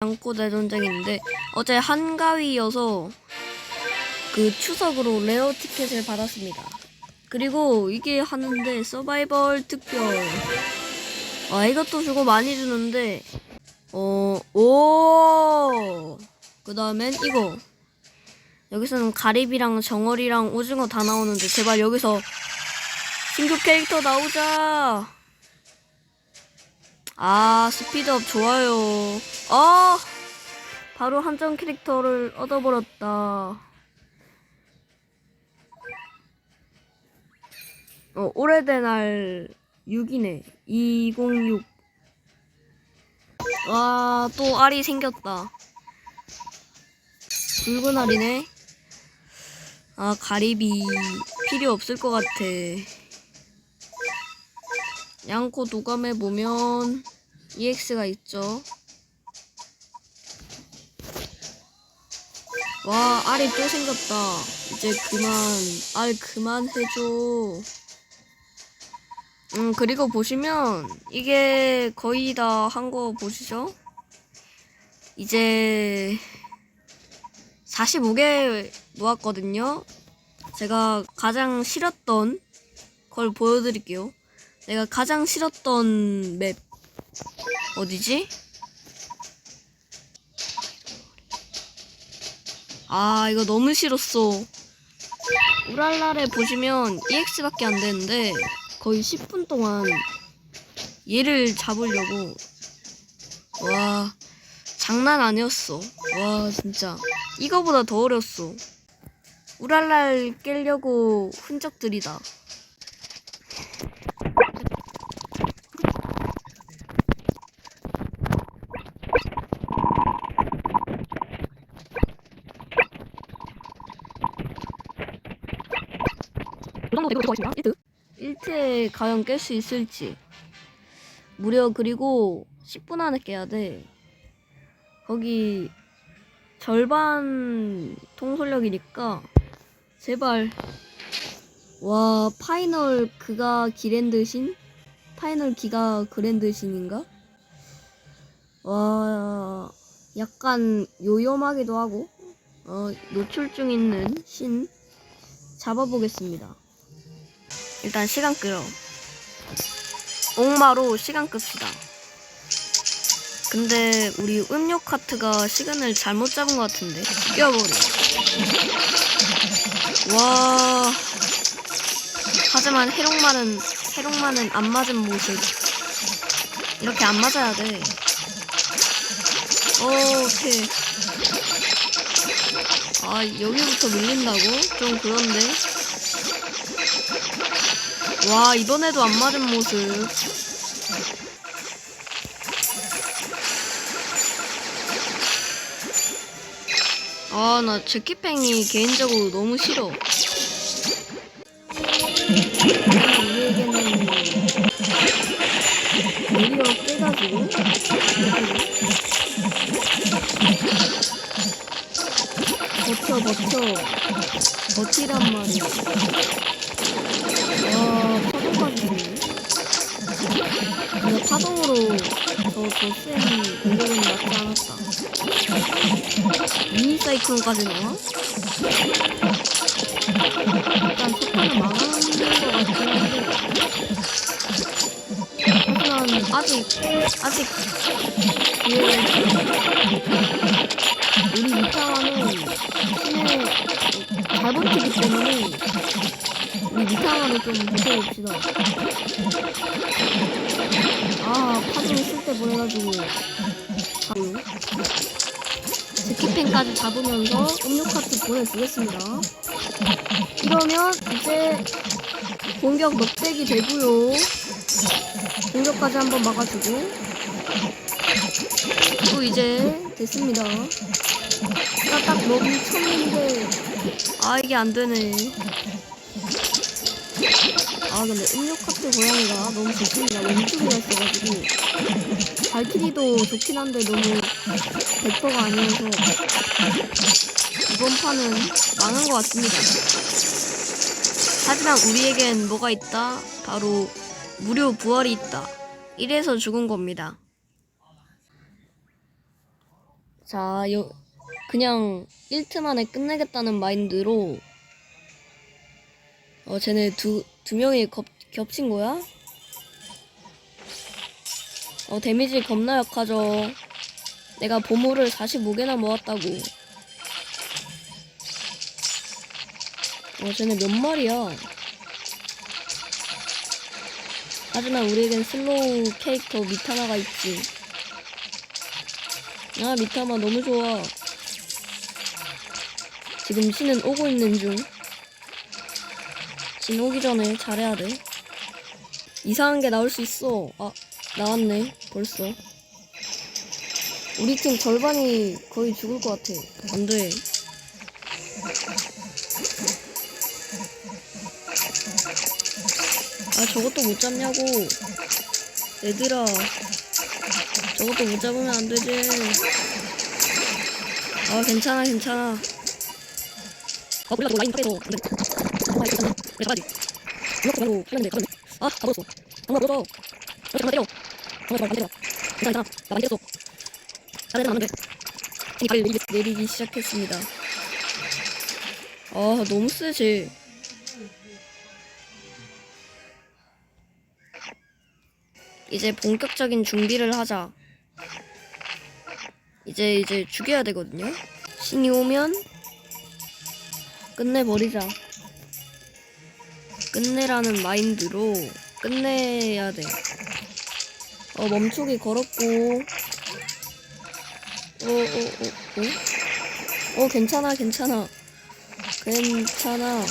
양코 대전쟁인데 어제 한가위여서 그 추석으로 레어 티켓을 받았습니다. 그리고 이게 하는데 서바이벌 특별 아 이것도 주고 많이 주는데 어오! 그 다음엔 이거. 여기서는 가리비랑 정어리랑 오징어 다 나오는데 제발 여기서 신규 캐릭터 나오자 아 스피드업 좋아요 아 바로 한정 캐릭터를 얻어버렸다 어 오래된 알 6이네 206 와, 또 알이 생겼다. 붉은 알이네. 아, 가리비 필요 없을 것 같아. 양코 도감에 보면 EX가 있죠. 와, 알이 또 생겼다. 이제 그만, 알 그만 해줘. 음, 그리고 보시면, 이게 거의 다 한 거 보시죠? 이제, 45개 모았거든요? 제가 가장 싫었던 걸 보여드릴게요. 내가 가장 싫었던 맵, 어디지? 아, 이거 너무 싫었어. 우랄라를 보시면 EX밖에 안 되는데, 거의 10분 동안 얘를 잡으려고. 와 장난 아니었어. 와 진짜. 이거보다 더 어렸어. 우랄랄 깨려고 흔적들이다 정도 되고 있습니다 1등 1트에 과연 깰 수 있을지. 무려 그리고 10분 안에 깨야 돼. 거기 절반 통솔력이니까 제발. 와 파이널 그가 기랜드신? 파이널 기가 그랜드신인가? 와 약간 요염하기도 하고 어 노출증 있는 신 잡아보겠습니다 일단 시간 끌어. 옥마로 시간 끕시다. 근데 우리 음료 카트가 시간을 잘못 잡은 것 같은데. 뛰어버려. 와. 하지만 해롱만은 해롱만은 안 맞은 모습. 이렇게 안 맞아야 돼. 오, 오케이. 아, 여기부터 밀린다고? 좀 그런데. 와 이번에도 안 맞은 모습. 아 나 제키팽이 개인적으로 너무 싫어. 우리에게는 오히려 깨가지고 버텨 버텨. 버티란 말이야 근데 파동으로 저 더센 공격은 맞지 않았다. 미니 사이클론까지 나와? 일단 속도는 망하는 것 같긴 한데. 하지만 아직, 아직 있어. 우리 미타와는 힘을 잘 버티기 때문에 미타만을 좀 버텨봅시다. 아, 파도 쓸때 보내가지고. 바로. 제키펜까지 잡으면서 음료 카트 보내주겠습니다. 이러면 이제 공격 넉백이 되고요. 공격까지 한번 막아주고. 또 이제 됐습니다. 나딱 너무 쳤는데, 아, 이게 안 되네. 아 근데 음료 카트 고양이가 너무 좋습니다. 왼쪽이라 있어가지고 발키리도 좋긴 한데 너무 100%가 아니어서 이번 판은 망한 것 같습니다. 하지만 우리에겐 뭐가 있다? 바로 무료 부활이 있다. 이래서 죽은 겁니다. 자, 요, 그냥 1트 만에 끝내겠다는 마인드로 어, 쟤네 두, 두 명이 겹, 겹친 거야? 어, 데미지 겁나 약하죠. 내가 보물을 45개나 모았다고. 어, 쟤네 몇 마리야? 하지만 우리에겐 슬로우 캐릭터 미타마가 있지. 아, 미타마 너무 좋아. 지금 신은 오고 있는 중. 신 오기 전에 잘해야 돼. 이상한 게 나올 수 있어. 아, 나왔네. 벌써. 우리 팀 절반이 거의 죽을 것 같아. 안 돼. 아, 저것도 못 잡냐고. 얘들아. 저것도 못 잡으면 안 되지. 아, 괜찮아, 괜찮아. 아, 몰라, 돼. 아, 가야지. 이렇게 바로 하려는데, 가면 아, 다 먹었어. 장난 먹어줘. 이렇게 장난 때려. 장난 안 때려. 괜찮아, 괜찮아. 나안 때렸어. 나 때리면 안 돼. 힘이 발 내리기, 내리기 시작했습니다. 아, 너무 세지. 이제 본격적인 준비를 하자. 이제 이제 죽여야 되거든요. 신이 오면 끝내버리자. 끝내라는 마인드로 끝내야 돼. 어 멈추기 걸었고. 어어어 어, 어, 어, 괜찮아 괜찮아 괜찮아.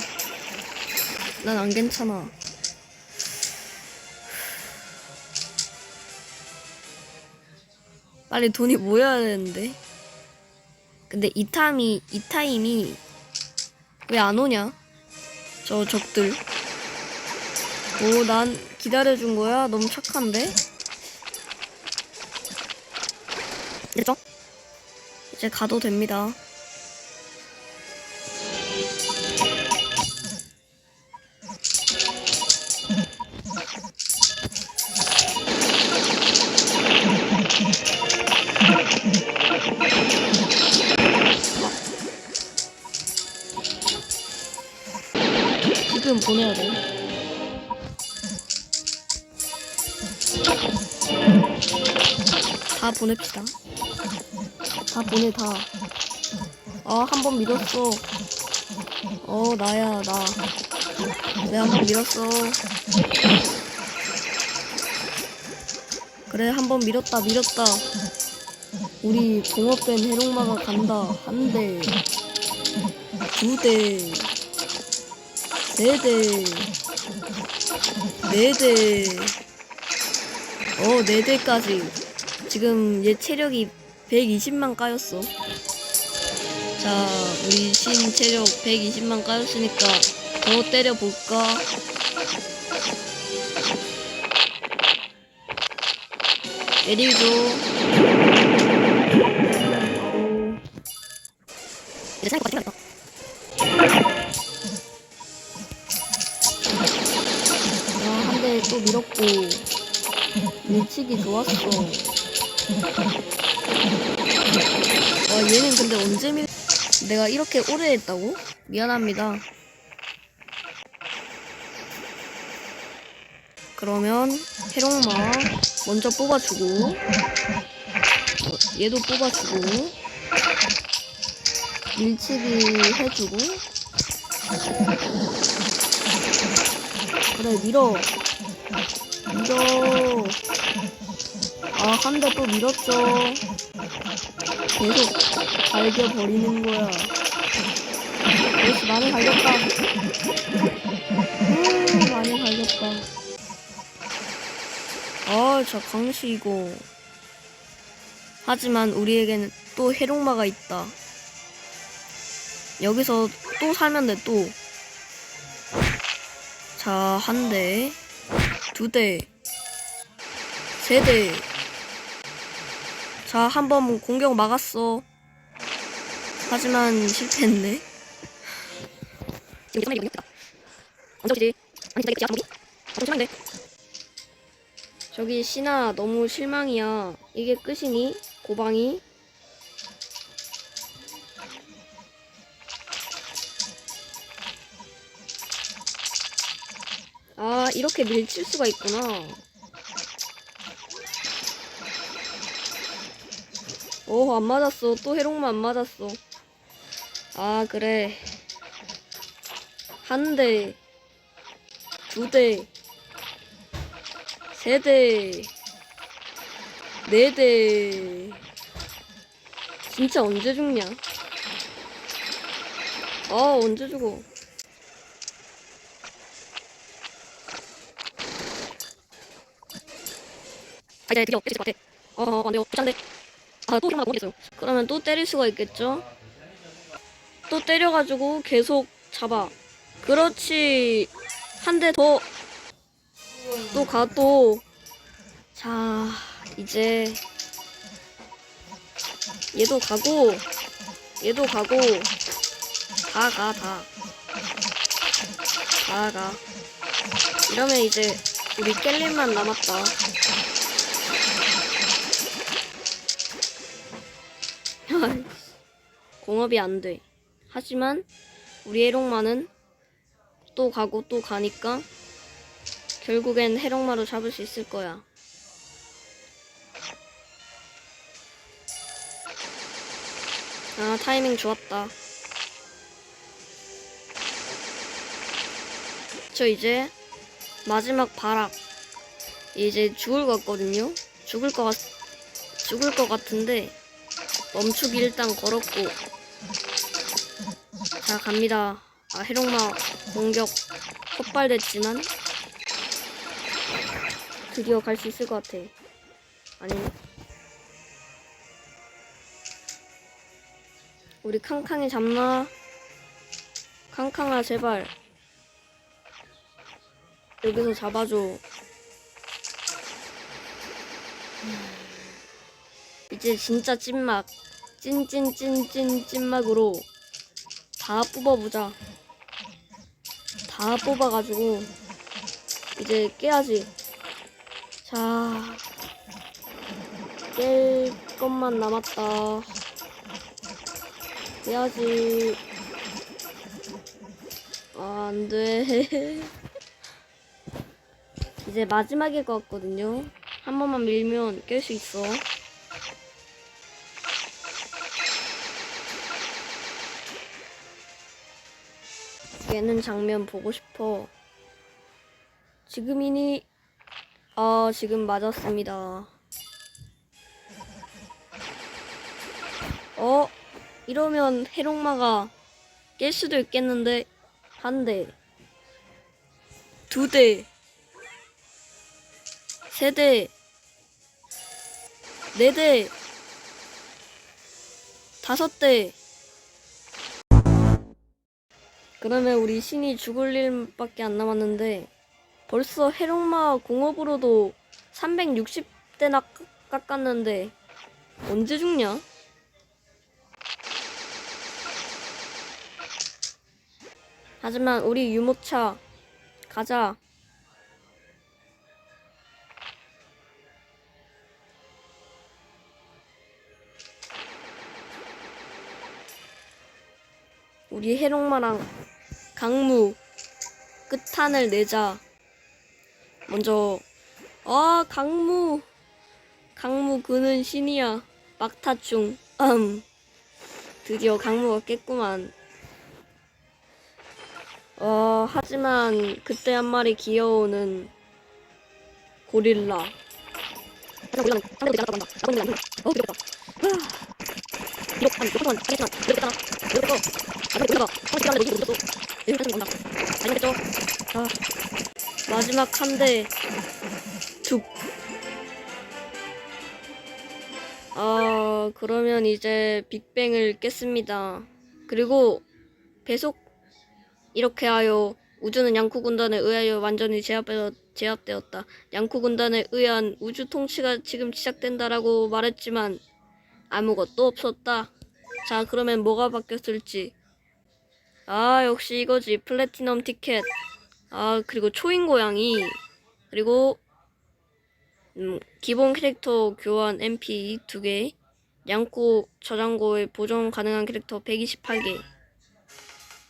난 안 괜찮아. 빨리 돈이 모여야 되는데. 근데 이 타임이 이 타임이 왜 안 오냐? 저 적들. 오, 난 기다려준 거야? 너무 착한데? 됐죠? 이제 가도 됩니다. 지금 보내야 돼. 다 보냅시다. 다 보내 다. 어, 한번 밀었어. 어, 나야, 나. 내가 한 번 밀었어. 그래, 한 번 밀었다, 밀었다. 우리 공업된 해롱마가 간다. 한 대. 두 대. 네 대. 네 대. 어, 네 대까지. 지금 얘 체력이 120만 까였어. 자, 우리 신 체력 120만 까였으니까 더 때려볼까? 생각했다. 아, 한대 또 밀었고. 밀치기 좋았어. 와, 얘는 근데 언제 밀, 내가 이렇게 오래 했다고? 미안합니다. 그러면, 해롱마 먼저 뽑아주고, 어, 얘도 뽑아주고, 밀치기 해주고, 그래, 밀어. 밀어. 아, 한 대 또 밀었죠. 계속 갈겨버리는 거야. 역시 많이 갈겼다. 음, 많이 갈겼다. 아, 저 강시 이거. 하지만 우리에게는 또 해롱마가 있다. 여기서 또 살면 돼, 또. 자, 한 대. 두 대. 세 대. 자, 한번 공격 막았어. 하지만 실패했네. 지금 정말 이거 안써지 아니 진짜 이거 정말 저기 신아 아, 너무 실망이야. 이게 끝이니? 고방이? 아 이렇게 밀칠 수가 있구나. 오, 안 맞았어. 또 해롱만 안 맞았어. 아, 그래. 한 대, 두 대, 세 대, 네 대. 진짜 언제 죽냐? 아, 언제 죽어? 아, 이제 드디어 때릴 것 같아. 어, 어, 안 돼요. 괜찮 또 일어나고 모르겠어요. 그러면 또 때릴 수가 있겠죠? 또 때려가지고 계속 잡아. 그렇지. 한 대 더. 또 가, 또. 자, 이제. 얘도 가고, 얘도 가고, 다 가, 다. 다 가. 이러면 이제 우리 깰림만 남았다. 공업이 안 돼. 하지만 우리 해롱마는 또 가고 또 가니까 결국엔 해롱마로 잡을 수 있을 거야. 아 타이밍 좋았다. 저 이제 마지막 발악 이제 죽을 것 같거든요. 죽을 것 같, 죽을 것 같은데 멈추기 일단 걸었고. 자 갑니다. 아 해롱마 공격 헛발됐지만 드디어 갈 수 있을 것 같아. 아니네 우리 캉캉이 잡나? 캉캉아 제발. 여기서 잡아줘 이제 진짜 찐막 찐찐찐찐 찐막으로 다 뽑아보자. 다 뽑아가지고 이제 깨야지. 자 깰 것만 남았다. 깨야지. 아 안돼. 이제 마지막일 것 같거든요. 한 번만 밀면 깰 수 있어 얘는 장면 보고 싶어. 지금이니? 아, 지금 맞았습니다. 어? 이러면 해롱마가 깰 수도 있겠는데, 한 대, 두 대, 세 대, 네 대, 다섯 대, 그러면 우리 신이 죽을 일밖에 안 남았는데 벌써 해롱마 공업으로도 360대나 깎았는데 언제 죽냐? 하지만 우리 유모차 가자. 우리 해롱마랑 강무 끝판을 내자. 먼저 아 강무 강무 그는 신이야 막타충 음 드디어 강무가 깼구만. 어 하지만 그때 한 마리 귀여우는 고릴라. 어. 한 이렇게. 이렇게 아, 마지막 한 대. 툭. 아, 그러면 이제 빅뱅을 깼습니다. 그리고 배속 이렇게 하여 우주는 양쿠 군단에 의하여 완전히 제압되어, 제압되었다. 양쿠 군단에 의한 우주 통치가 지금 시작된다라고 말했지만 아무것도 없었다. 자, 그러면 뭐가 바뀌었을지. 아, 역시 이거지. 플래티넘 티켓. 아, 그리고 초인 고양이. 그리고, 음, 기본 캐릭터 교환 MP 두 개. 양코 저장고에 보정 가능한 캐릭터 128개.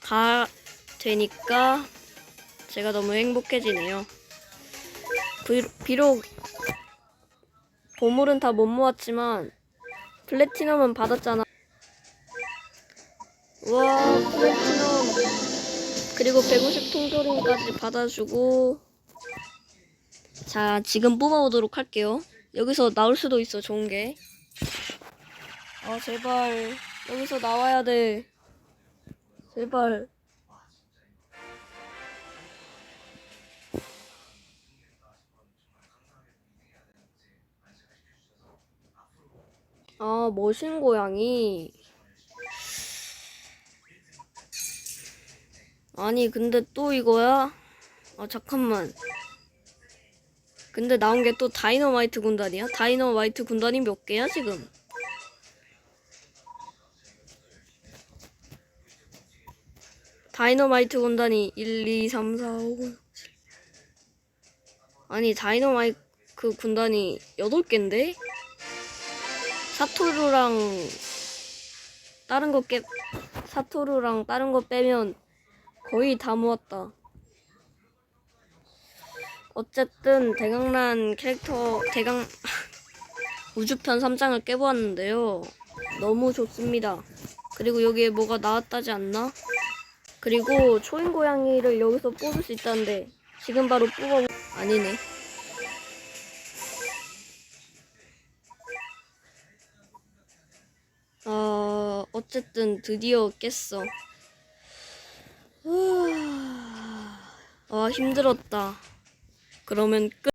가 되니까 제가 너무 행복해지네요. 비, 비록 보물은 다 못 모았지만 플래티넘은 받았잖아. 와 플래티넘 그리고 150 통조림까지 받아주고 자 지금 뽑아오도록 할게요. 여기서 나올 수도 있어 좋은 게. 아 제발 여기서 나와야 돼. 제발. 아, 머신 고양이. 아니, 근데 또 이거야? 아, 잠깐만. 근데 나온 게 또 다이너마이트 군단이야? 다이너마이트 군단이 몇 개야, 지금? 다이너마이트 군단이 1, 2, 3, 4, 5, 6, 7. 아니, 다이너마이트 군단이 8개인데? 사토루랑 다른 거 깨, 사토루랑 다른 거 빼면 거의 다 모았다. 어쨌든 대강란 캐릭터 대강 우주편 3장을 깨보았는데요. 너무 좋습니다. 그리고 여기에 뭐가 나왔다지 않나? 그리고 초인 고양이를 여기서 뽑을 수 있다는데 지금 바로 뽑아 아니네. 어, 어쨌든 드디어 깼어. 아, 힘들었다. 그러면 끝.